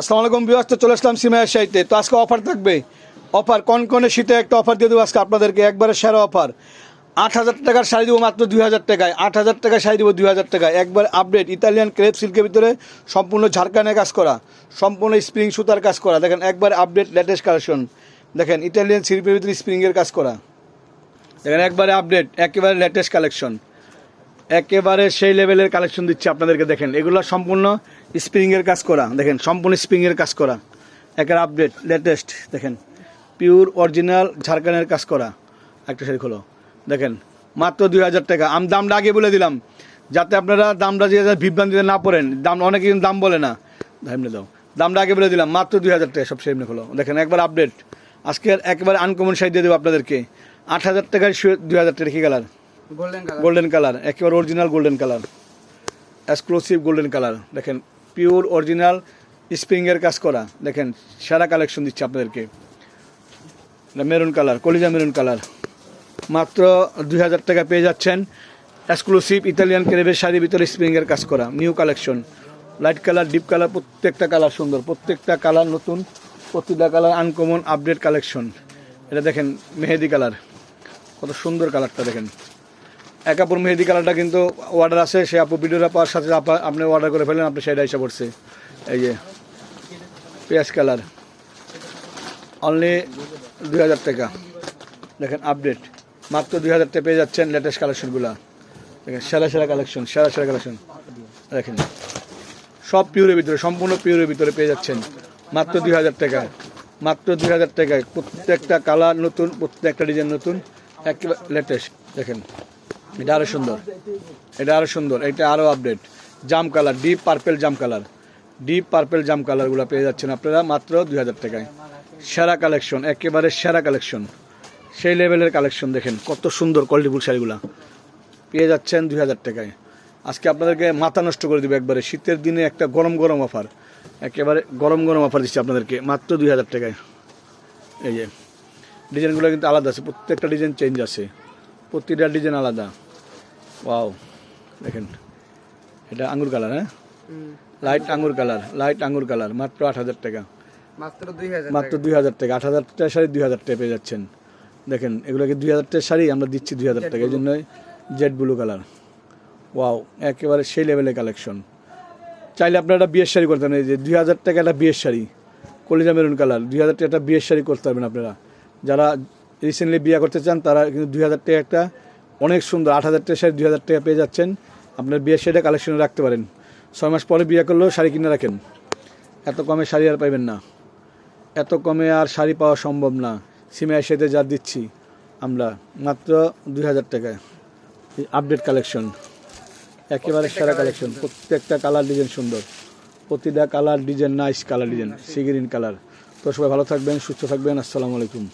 আসসালামু আলাইকুম বিয়াস তো চলে আসলাম সিমাইয়ের সাইতে তো আজকে অফার থাকবে। অফার কন কনকনে শীতে একটা অফার দিয়ে দেবো আজকে আপনাদেরকে? একবারে সেরা অফার আট হাজার টাকার শাড়ি দেবো মাত্র দুই হাজার টাকায়। আট হাজার টাকায় শাড়ি দেবো দুই হাজার টাকায়। একবার আপডেট ইতালিয়ান ক্রেপ সিল্কের ভিতরে সম্পূর্ণ ঝাড়খানের কাজ করা, সম্পূর্ণ স্প্রিং সুতার কাজ করা। দেখেন, একবার আপডেট লেটেস্ট কালেকশন দেখেন ইতালিয়ান শিল্পের ভিতরে স্প্রিংয়ের কাজ করা। দেখেন, একবারে আপডেট একেবারে লেটেস্ট কালেকশন একেবারে সেই লেভেলের কালেকশন দিচ্ছে আপনাদেরকে, দেখেন। এগুলো সম্পূর্ণ স্প্রিংয়ের কাজ করা। দেখেন, সম্পূর্ণ স্প্রিংয়ের কাজ করা। একের আপডেট লেটেস্ট দেখেন। পিওর অরিজিনাল ঝাড়খানের কাজ করা। একটা শাড়ি খোলো। দেখেন, মাত্র দুই হাজার টাকা। আমি, দামটা আগে বলে দিলাম। যাতে আপনারা দামটা যে বিভ্রান্তিতে না পড়েন, দাম, অনেকে দাম বলে না। এমনি দাও। দামটা আগে বলে দিলাম, মাত্র দুই হাজার টাকা। সব সেমনি খোলো। দেখেন, একবার আপডেট আজকের একবার আনকমন শাড়ি দিয়ে দেবো আপনাদেরকে। আট হাজার টাকায় দুই হাজার টাকা কি কালার গোল্ডেন কালার একেবারে original golden colour exclusive golden colour দেখেন পিওর অরিজিনাল স্প্রিংয়ের কাজ করা। দেখেন, সেরা কালেকশন দিচ্ছে আপনাদেরকে। মেরুন কালার কলিজা মেরুন কালার মাত্র দুই হাজার টাকা পেয়ে যাচ্ছেন। এক্সক্লুসিভ ইতালিয়ান ক্রেবের শাড়ির ভিতরে স্প্রিংয়ের কাজ করা। New collection light colour deep colour প্রত্যেকটা কালার সুন্দর। প্রত্যেকটা কালার নতুন। প্রতিটা কালার আনকমন আপডেট কালেকশন এটা দেখেন, মেহেদি কালার কত সুন্দর কালারটা দেখেন। এক আপুর মেহেদি কালারটা কিন্তু অর্ডার আছে, সে আপু ভিডিওটা পাওয়ার সাথে আপনি অর্ডার করে ফেলেন আপনি সেটা এসে পড়ছে। এই যে, পেঁয়াজ কালার। অনলি দুই হাজার টাকা। দেখেন আপডেট মাত্র দুই হাজার টাকা পেয়ে যাচ্ছেন লেটেস্ট কালেকশনগুলো দেখেন, সেরা সেরা কালেকশন সেরা সেরা কালেকশন দেখেন, সব পিওরের ভিতরে, সম্পূর্ণ পিওরের ভিতরে পেয়ে যাচ্ছেন। মাত্র দুই হাজার টাকায় মাত্র দুই হাজার টাকায় প্রত্যেকটা কালার নতুন, প্রত্যেকটা ডিজাইন নতুন, একেবারে লেটেস্ট দেখেন এটা আরও সুন্দর। এটা আরও সুন্দর। এটা আরও আপডেট জাম কালার ডিপ পার্পেল জাম কালার। ডিপ পার্পেল জাম কালারগুলো পেয়ে যাচ্ছেন আপনারা মাত্র দুই হাজার টাকায়। সেরা কালেকশন একেবারে সেরা কালেকশন সেই লেভেলের কালেকশন দেখেন, কত সুন্দর কোয়ালিটিফুল শাড়িগুলো। পেয়ে যাচ্ছেন দুই হাজার টাকায়। আজকে আপনাদেরকে মাথা নষ্ট করে দেবো একবারে। শীতের দিনে একটা গরম গরম অফার একেবারে গরম গরম অফার দিচ্ছি আপনাদেরকে, মাত্র দুই হাজার টাকায়। এই যে ডিজাইনগুলো কিন্তু আলাদা আছে। প্রত্যেকটা ডিজাইন চেঞ্জ আছে। প্রতিটা ডিজাইন আলাদা। ওয়াও দেখেন এটা আঙ্গুর কালার হ্যাঁ? লাইট আঙ্গুর কালার লাইট আঙ্গুর কালার মাত্র আট হাজার টাকা। মাত্র দুই হাজার টাকা। আট হাজার টাকা শাড়ি দুই হাজার টাকা পেয়ে যাচ্ছেন। দেখেন এগুলোকে দুই হাজার টাকা শাড়ি আমরা দিচ্ছি দুই হাজার টাকা এই জন্যই জেড ব্লু কালার ওয়াও একেবারে সেই লেভেলের কালেকশন চাইলে আপনারা একটা বিয়ের শাড়ি করতে পারেন এই যে দুই হাজার টাকা একটা বিয়ের শাড়ি কলিজা মেরুন কালার দুই হাজার টাকা একটা বিয়ের শাড়ি করতে পারবেন আপনারা। যারা রিসেন্টলি বিয়ে করতে চান তারা কিন্তু দুই হাজার টাকা একটা অনেক সুন্দর আট হাজার টাকা শাড়ি দুই হাজার টাকা পেয়ে যাচ্ছেন। আপনার বিয়ের শাড়িটা কালেকশনে রাখতে পারেন। ছয় মাস পরে বিয়ে করলেও শাড়ি কিনে রাখেন। এত কমে শাড়ি আর পাইবেন না। এত কমে আর শাড়ি পাওয়া সম্ভব না। সিমের সাথে যা দিচ্ছি আমরা মাত্র দুই হাজার টাকায়। আপডেট কালেকশন একেবারে সেরা কালেকশন প্রত্যেকটা কালার ডিজাইন সুন্দর। প্রতিটা colour design nice colour design sea green colour তো সবাই ভালো থাকবেন সুস্থ থাকবেন। আসসালামু আলাইকুম।